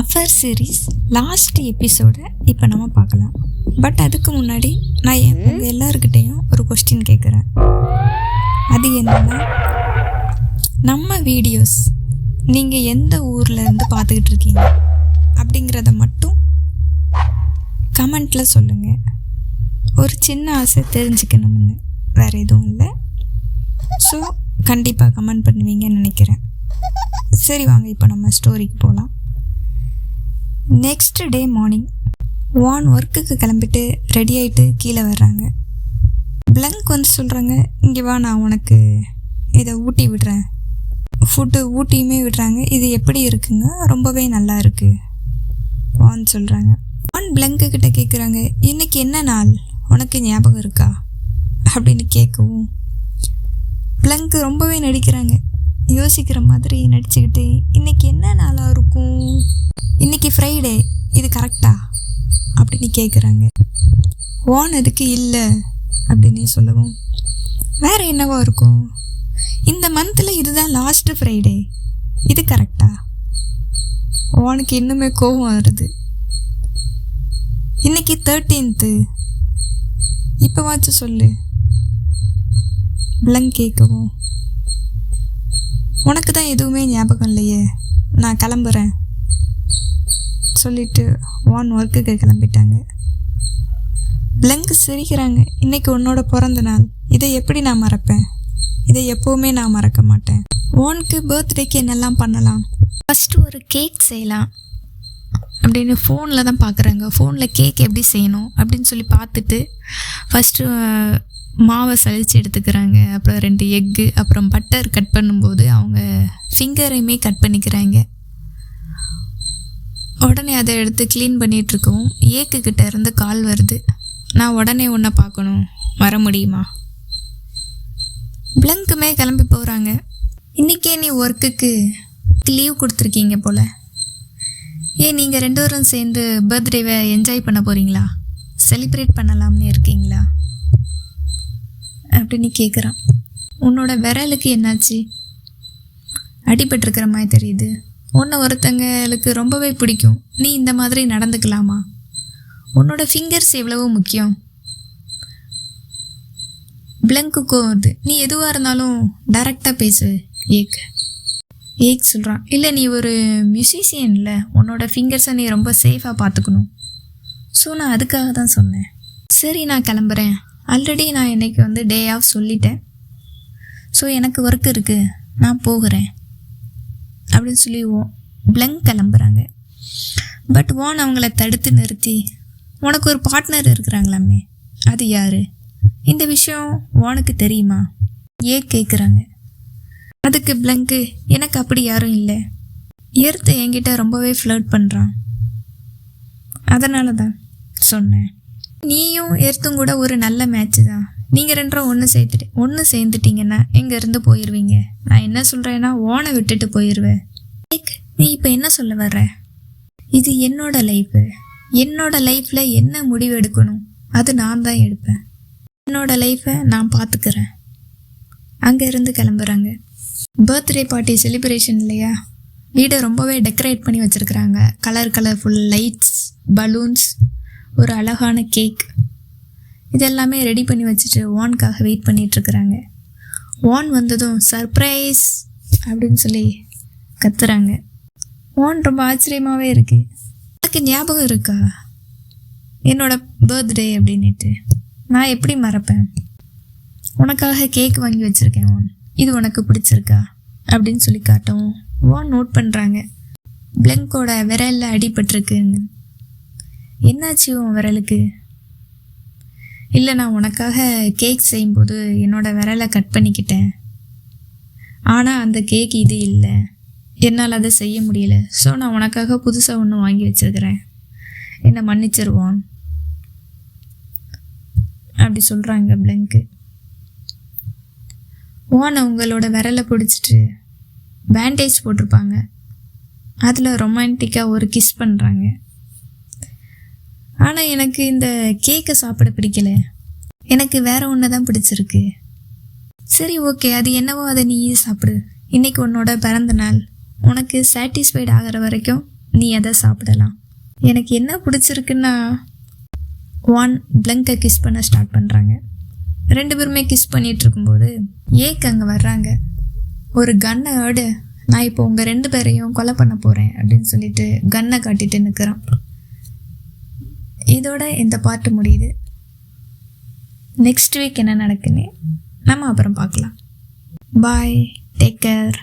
Affair series last எபிசோடை இப்போ நம்ம பார்க்கலாம். பட் அதுக்கு முன்னாடி நான் என் எல்லாருக்கிட்டேயும் ஒரு கொஸ்டின் கேட்குறேன் அது என்னன்னா நம்ம வீடியோஸ் நீங்கள் எந்த ஊரில் இருந்து பார்த்துக்கிட்டு இருக்கீங்க? அப்படிங்கிறத மட்டும் கமெண்ட்டில் சொல்லுங்கள் ஒரு சின்ன ஆசை தெரிஞ்சுக்கணும்னு வேறு எதுவும் இல்லை. ஸோ கண்டிப்பாக கமெண்ட் பண்ணுவீங்கன்னு நினைக்கிறேன். சரி வாங்க இப்போ நம்ம ஸ்டோரிக்கு போகலாம் நெக்ஸ்ட் டே மார்னிங் வான் ஒர்க்குக்கு கிளம்பிட்டு ரெடி ஆகிட்டு கீழே வர்றாங்க. பிளங்க் வந்து சொல்கிறாங்க இங்கே வா நான் உனக்கு இதை ஊட்டி விடுறேன். ஃபுட்டு ஊட்டியுமே விடுறாங்க இது எப்படி இருக்குங்க? ரொம்பவே நல்லா இருக்குது வான் சொல்கிறாங்க வான் பிளங்க்கு கிட்ட கேட்குறாங்க இன்றைக்கி என்ன நாள்? உனக்கு ஞாபகம் இருக்கா? அப்படின்னு கேட்கவும் பிளங்க் ரொம்பவே நடிக்கிறாங்க. யோசிக்கிற மாதிரி நடிச்சுக்கிட்டு இன்னைக்கு என்ன நாளாக இருக்கும்? இன்னைக்கு ஃப்ரைடே இது கரெக்டா அப்படின்னு கேட்குறாங்க வான் அதுக்கு இல்லை அப்படின்னு சொல்லவும். வேறு என்னவா இருக்கும்? இந்த மந்தில் இதுதான் லாஸ்ட்டு ஃப்ரைடே இது கரெக்டா ஓனுக்கு இன்னுமே கோபம் வருது. இன்னைக்கு தேர்ட்டீன்த்து இப்போவாச்சும் சொல்லு. பிளங்க் கேட்கவும் உனக்கு தான் எதுவுமே ஞாபகம் இல்லையே. நான் கிளம்புறேன். சொல்லிட்டு வான் ஒர்க்குக்கு கிளம்பிட்டாங்க. பிளங்க் சிரிக்கிறாங்க. இன்னைக்கு உன்னோட பிறந்த நாள். இதை எப்படி நான் மறப்பேன்? இதை எப்போவுமே நான் மறக்க மாட்டேன். ஓனுக்கு பர்த்டேக்கு என்னெல்லாம் பண்ணலாம்? ஃபஸ்ட்டு ஒரு கேக் செய்யலாம். அப்படின்னு ஃபோனில் தான் பார்க்குறாங்க. ஃபோனில் கேக் எப்படி செய்யணும் அப்படின்னு சொல்லி பார்த்துட்டு ஃபஸ்ட்டு மாவை சலிச்சு எடுத்துக்கிறாங்க. அப்புறம் ரெண்டு எக்கு அப்புறம் பட்டர் கட் பண்ணும்போது அவங்க ஃபிங்கரையுமே கட் பண்ணிக்கிறாங்க. உடனே அதை எடுத்து க்ளீன் பண்ணிகிட்ருக்கோம் ஏக்கு கிட்ட இருந்து கால் வருது. நான் உடனே ஒன்றை பார்க்கணும். வர முடியுமா? பிளங்க்குமே கிளம்பி போகிறாங்க இன்றைக்கே நீ ஒர்க்குக்கு லீவ் கொடுத்துருக்கீங்க போல். ஏன் நீங்கள் ரெண்டு பேரும் சேர்ந்து பர்த்டேவை என்ஜாய் பண்ண போகிறீங்களா செலிப்ரேட் பண்ணலாம்னு இருக்கீங்களா? அப்படின்னு கேட்குறான் உன்னோட விரலுக்கு என்னாச்சு? அடிபட்டிருக்கிற மாதிரி தெரியுது. உன்னை ஒருத்தங்களுக்கு ரொம்பவே பிடிக்கும். நீ இந்த மாதிரி நடந்துக்கலாமா? உன்னோட ஃபிங்கர்ஸ் எவ்வளவோ முக்கியம்? பிளங்க்குக்கும் வருது நீ எதுவாக இருந்தாலும் டைரெக்டாக பேசு ஏக். ஏக் சொல்கிறான் இல்லை நீ ஒரு மியூசிஷியன் இல்லை. உன்னோட ஃபிங்கர்ஸை நீ ரொம்ப சேஃபாக பார்த்துக்கணும். ஸோ நான் அதுக்காக தான் சொன்னேன். சரி நான் கிளம்புறேன். ஆல்ரெடி நான் இன்றைக்கி வந்து டே ஆஃப் சொல்லிட்டேன். ஸோ எனக்கு ஒர்க் இருக்குது நான் போகிறேன். அப்படின்னு சொல்லி ஓ பிளங்க் கிளம்புறாங்க. பட் ஓன் அவங்கள தடுத்து நிறுத்தி உனக்கு ஒரு பார்ட்னர் இருக்கிறாங்களாமே? அது யார்? இந்த விஷயம் ஓனுக்கு தெரியுமா? ஏன் கேட்குறாங்க அதுக்கு பிளங்க்கு எனக்கு அப்படி யாரும் இல்லை. எர்த்து என்கிட்ட ரொம்பவே ஃப்ளர்ட் பண்ணுறான் அதனால தான் சொன்னேன். நீயும் எர்த்தும் கூட ஒரு நல்ல மேட்ச்சு தான் நீங்கள் ரெண்டும் ஒன்று சேர்த்துட்டு ஒன்று சேர்ந்துட்டீங்கன்னா இங்கேருந்து போயிடுவீங்க நான் என்ன சொல்கிறேன்னா ஓனை விட்டுட்டு போயிடுவேன் ஏக், நீ இப்போ என்ன சொல்ல வர்ற? இது என்னோட லைஃபு என்னோட லைஃப்பில் என்ன முடிவு எடுக்கணும்? அது நான் தான் எடுப்பேன். என்னோட லைஃப்பை நான் பார்த்துக்கிறேன் அங்கேருந்து கிளம்புறாங்க. பர்த்டே பார்ட்டி செலிப்ரேஷன் இல்லையா? வீடை ரொம்பவே டெக்கரேட் பண்ணி வச்சுருக்குறாங்க. கலர் கலர்ஃபுல் லைட்ஸ் பலூன்ஸ் ஒரு அழகான கேக் இதெல்லாமே ரெடி பண்ணி வச்சுட்டு வான்காக வெயிட் பண்ணிகிட்ருக்குறாங்க வான் வந்ததும் சர்ப்ரைஸ் அப்படின்னு சொல்லி கத்துறாங்க. வான் ரொம்ப ஆச்சரியமாகவே இருக்குது எனக்கு ஞாபகம் இருக்கா? என்னோட பர்த்டே அப்படின்ட்டு நான் எப்படி மறப்பேன்? உனக்காக கேக் வாங்கி வச்சுருக்கேன் வான். இது உனக்கு பிடிச்சிருக்கா? அப்படின்னு சொல்லி காட்டவும் வான் நோட் பண்ணுறாங்க பிளங்கோட விரலில் அடிபட்டிருக்குன்னு. என்னாச்சு உன் விரலுக்கு? இல்லை நான் உனக்காக கேக் செய்யும்போது என்னோட விரலை கட் பண்ணிக்கிட்டேன். ஆனால் அந்த கேக் இது இல்லை. என்னால் அதை செய்ய முடியல. ஸோ நான் உனக்காக புதுசாக ஒன்று வாங்கி வச்சுருக்கிறேன். என்னை மன்னிச்சிருவான் அப்படி சொல்கிறாங்க பிளங்க்கு ஓன் அவங்களோட விரலை பிடிச்சிட்டு பேண்டேஜ் போட்டிருப்பாங்க. அதில் ரொமான்டிக்காக ஒரு கிஸ் பண்ணுறாங்க ஆனால் எனக்கு இந்த கேக்கை சாப்பிட பிடிக்கல. எனக்கு வேற ஒன்று தான் பிடிச்சிருக்கு. சரி ஓகே அது என்னவோ அதை நீ சாப்பிடு. இன்னைக்கு உன்னோட பிறந்த நாள். உனக்கு சாட்டிஸ்ஃபைட் ஆகிற வரைக்கும் நீ அதை சாப்பிடலாம். எனக்கு என்ன பிடிச்சிருக்குன்னா ஒன் பிளங்கை கிஸ் பண்ண ஸ்டார்ட் பண்ணுறாங்க ரெண்டு பேருமே கிஸ் பண்ணிகிட்டு இருக்கும்போது ஏக் அங்கே வர்றாங்க. ஒரு கன்னை ஆடு நான் இப்போ உங்கள் ரெண்டு பேரையும் கொலை பண்ண போகிறேன் அப்படின்னு சொல்லிட்டு கன்னை காட்டிட்டு நிற்கிறான் இதோட இந்த பாட்டு முடியுது. நெக்ஸ்ட் வீக் என்ன நடக்குன்னு நம்ம அப்புறம் பார்க்கலாம். Bye take care